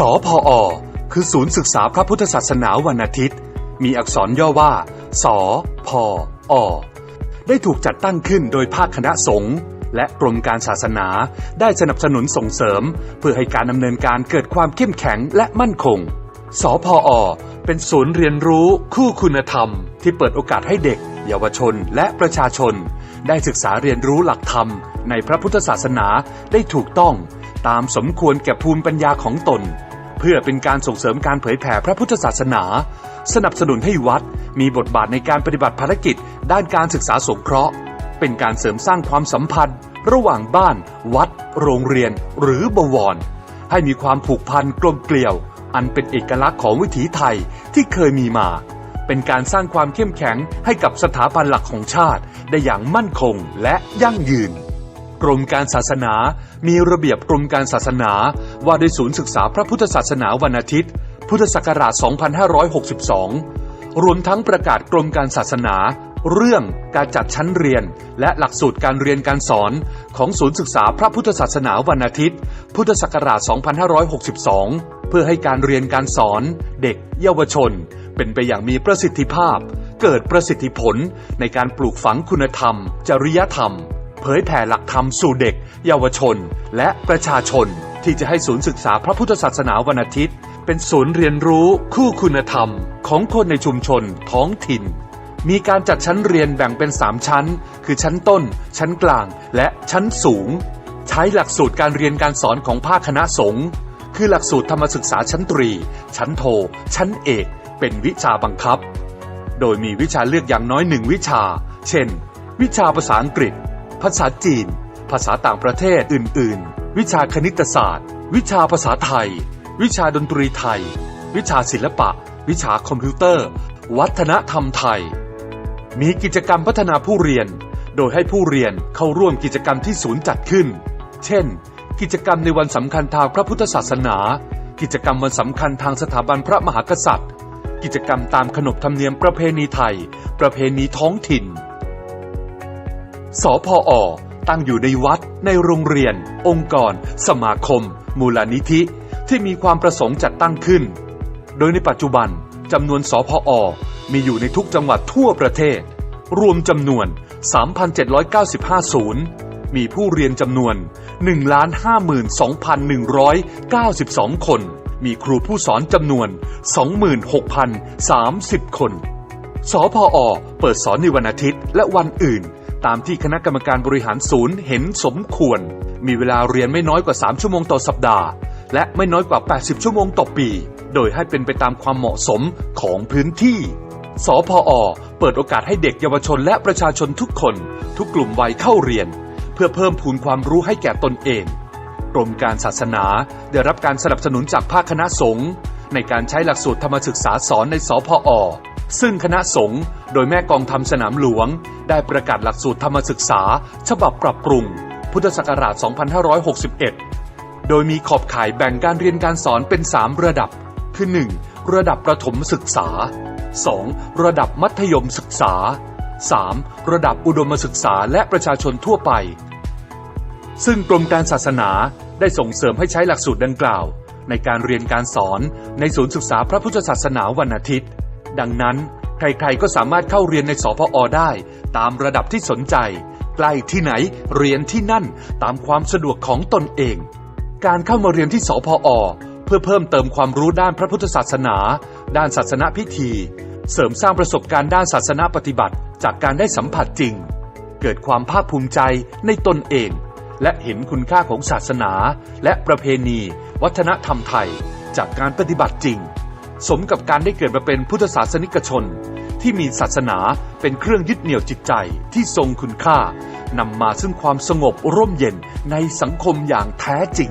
สพอคือศูนย์ศึกษาพระพุทธศาสนาวันอาทิตย์ มีอักษรย่อว่าสพอได้ถูกจัดตั้งขึ้นโดยภาคคณะสงฆ์และกรมการศาสนาได้สนับสนุนส่งเสริม เพื่อให้การดำเนินการเกิดความเข้มแข็งและมั่นคงสพอเป็นศูนย์เรียนรู้คู่คุณธรรม ที่เปิดโอกาสให้เด็ก เยาวชนและประชาชน ได้ศึกษาเรียนรู้หลักธรรม ในพระพุทธศาสนาได้ถูกต้อง ตามสมควรแก่ภูมิปัญญาของตน เพื่อเป็นการส่งเสริมการเผยแผ่พระพุทธศาสนา สนับสนุนให้วัด มีบทบาทในการปฏิบัติภารกิจ ด้านการศึกษาสงเคราะห์ เป็นการเสริมสร้างความสัมพันธ์ ระหว่างบ้าน วัด โรงเรียน หรือบวร ให้มีความผูกพันกลมเกลียว อันเป็นเอกลักษณ์ของวิถีไทยที่เคยมีมา เป็นการสร้างความเข้มแข็งให้กับสถาบันหลักของชาติ ได้อย่างมั่นคงและยั่งยืน กรมการศาสนา มีระเบียบกรมการศาสนา ว่าด้วยศูนย์ศึกษาพระพุทธศาสนาวันอาทิตย์ พุทธศักราช 2562 รวมทั้งประกาศกรมการศาสนา เรื่องการจัดชั้นเรียน และหลักสูตรการเรียนการสอนของศูนย์ศึกษาพระพุทธศาสนาวันอาทิตย์ พุทธศักราช 2562 เพื่อให้การเรียนการสอน เด็ก เยาวชน เป็นไปอย่างมีประสิทธิภาพ เกิดประสิทธิผลในการปลูกฝังคุณธรรม จริยธรรม ผยแผ่หลักธรรมสู่เด็ก เยาวชน และประชาชน ที่จะให้ศูนย์ศึกษาพระพุทธศาสนาวันอาทิตย์ เป็นศูนย์เรียนรู้คู่คุณธรรม ของคนในชุมชนท้องถิ่น มีการจัดชั้นเรียนแบ่งเป็น 3 ชั้น คือชั้นต้น ชั้นกลาง และชั้นสูง ใช้หลักสูตรการเรียนการสอนของภาคคณะสงฆ์คือหลักสูตรธรรมศึกษาชั้นตรี ชั้นโท ชั้นเอก เป็นวิชาบังคับ โดยมีวิชาเลือกอย่างน้อยหนึ่งวิชา เช่น วิชาภาษาอังกฤษาษาจีน ภาษาต่างประเทศอื่น ๆ วิชาคณิตศาสตร์ วิชาภาษาไทย วิชาดนตรีไทย วิชาศิลปะ วิชาคอมพิวเตอร์ วัฒนธรรมไทย มีกิจกรรมพัฒนาผู้เรียน โดยให้ผู้เรียนเข้าร่วมกิจกรรมที่ศูนย์จัดขึ้น เช่น กิจกรรมในวันสำคัญทางพระพุทธศาสนา กิจกรรมวันสำคัญทางสถาบันพระมหากษัตริย์ กิจกรรมตามขนบธรรมเนียมประเพณีไทย ประเพณีท้องถิ่น สพอ ตั้งอยู่ในวัด ในโรงเรียน องค์กร สมาคม มูลนิธิ ที่มีความประสงค์จัดตั้งขึ้น โดยในปัจจุบันจำนวนสพอ มีอยู่ในทุกจังหวัดทั่วประเทศ รวมจำนวน 3,795 ศูนย์ มีผู้เรียนจำนวน 152,192 คน มีครูผู้สอนจำนวน 26,030 คนสพอ เปิดสอนในวันอาทิตย์และวันอื่น ตามที่คณะกรรมการบริหารศูนย์เห็นสมควร มีเวลาเรียนไม่น้อยกว่า 3 ชั่วโมงต่อสัปดาห์ และไม่น้อยกว่า 80 ชั่วโมงต่อปี โดยให้เป็นไปตามความเหมาะสมของพื้นที่ สพอเปิดโอกาสให้เด็กเยาวชนและประชาชนทุกคน ทุกกลุ่มวัยเข้าเรียน เพื่อเพิ่มพูนความรู้ให้แก่ตนเองกรมการศาสนาได้รับการสนับสนุนจากภาคคณะสงฆ์ในการใช้หลักสูตรธรรมศึกษาสอนในสพอ ซึ่งคณะสงฆ์โดยแม่กองทำสนามหลวง ได้ประกาศหลักสูตรธรรมศึกษา ฉบับปรับปรุง พุทธศักราช 2561 โดยมีขอบข่ายแบ่งการเรียนการสอนเป็น 3 ระดับ คือ 1. ระดับประถมศึกษา 2. ระดับมัธยมศึกษา 3. ระดับอุดมศึกษาและประชาชนทั่วไป ซึ่งกรมการศาสนาได้ส่งเสริมให้ใช้หลักสูตรดังกล่าว ในการเรียนการสอนในศูนย์ศึกษาพระพุทธศาสนาวันอาทิตย์ ดังนั้น ใครๆก็สามารถเข้าเรียนในสพอได้ ตามระดับที่สนใจ ใกล้ที่ไหนเรียนที่นั่นตามความสะดวกของตนเอง การเข้ามาเรียนที่สพอเพื่อเพิ่มเติมความรู้ด้านพระพุทธศาสนา ด้านศาสนพิธี เสริมสร้างประสบการณ์ด้านศาสนาปฏิบัติ จากการได้สัมผัสจริง เกิดความภาคภูมิใจในตนเอง และเห็นคุณค่าของศาสนา และประเพณี วัฒนธรรมไทย จากการปฏิบัติจริง สมกับการได้เกิดมาเป็นพุทธศาสนิกชน ที่มีศาสนาเป็นเครื่องยึดเหนี่ยวจิตใจที่ทรงคุณค่านำมาซึ่งความสงบร่มเย็นในสังคมอย่างแท้จริง